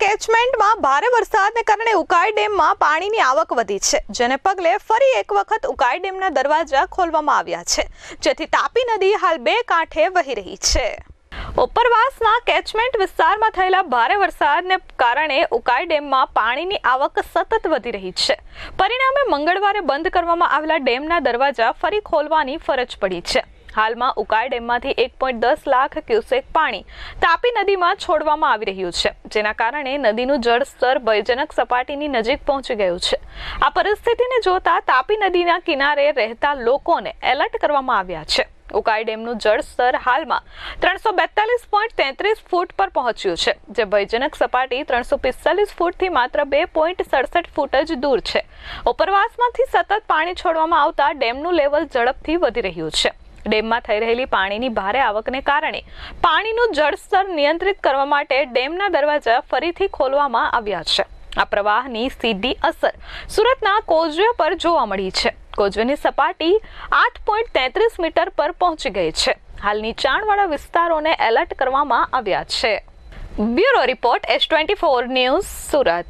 કેચમેન્ટમાં ભારે વરસાદને કારણે ઉકાઈ ડેમમાં પાણીની આવક વધી છે, જેને પગલે ફરી એક વખત ઉકાઈ ડેમના દરવાજા ખોલવામાં આવ્યા છે, જેથી તાપી નદી હાલ બે કાંઠે વહી રહી છે. ઉપરવાસના કેચમેન્ટ વિસ્તારમાં થયેલા ભારે વરસાદને કારણે ઉકાઈ ડેમમાં પાણીની આવક સતત વધી રહી છે. પરિણામે મંગળવારે બંધ કરવામાં આવેલા ડેમના દરવાજા ફરી ખોલવાની ફરજ પડી છે. હાલમાં ઉકાઈ ડેમમાંથી એક પોઈન્ટ દસ લાખ ક્યુસેક પાણી તાપી નદીમાં છોડવામાં આવી રહ્યું છે, જેના કારણે નદીનું જળસ્તર ભયજનક સપાટીની નજીક પહોંચી ગયું છે. આ પરિસ્થિતિને જોતા તાપી નદીના કિનારે રહેતા લોકોને એલર્ટ કરવામાં આવ્યા છે. ઉકાઈ ડેમનું જળસ્તર હાલમાં ત્રણસો બેતાલીસ પોઈન્ટ તેત્રીસ ફૂટ પર પહોંચ્યું છે, જે ભયજનક સપાટી ત્રણસો પિસ્તાલીસ ફૂટથી માત્ર બે પોઈન્ટ સડસઠ ફૂટ જ દૂર છે. ઉપરવાસમાંથી સતત પાણી છોડવામાં આવતા ડેમનું લેવલ ઝડપથી વધી રહ્યું છે. ડેમમાં થઈ રહેલી પાણીની ભારે આવકને કારણે પાણીનું જળસ્તર નિયંત્રિત કરવા માટે ડેમના દરવાજા ફરીથી ખોલવામાં આવ્યા છે. આ પ્રવાહની સીધી અસર સુરતના કોઝવે પર જોવા મળી છે. કોઝવેની સપાટી આઠ પોઈન્ટ તેત્રીસ મીટર પર પહોંચી ગઈ છે. હાલ નીચાણવાળા વિસ્તારોને એલર્ટ કરવામાં આવ્યા છે. Bureau report S twenty four news Surat.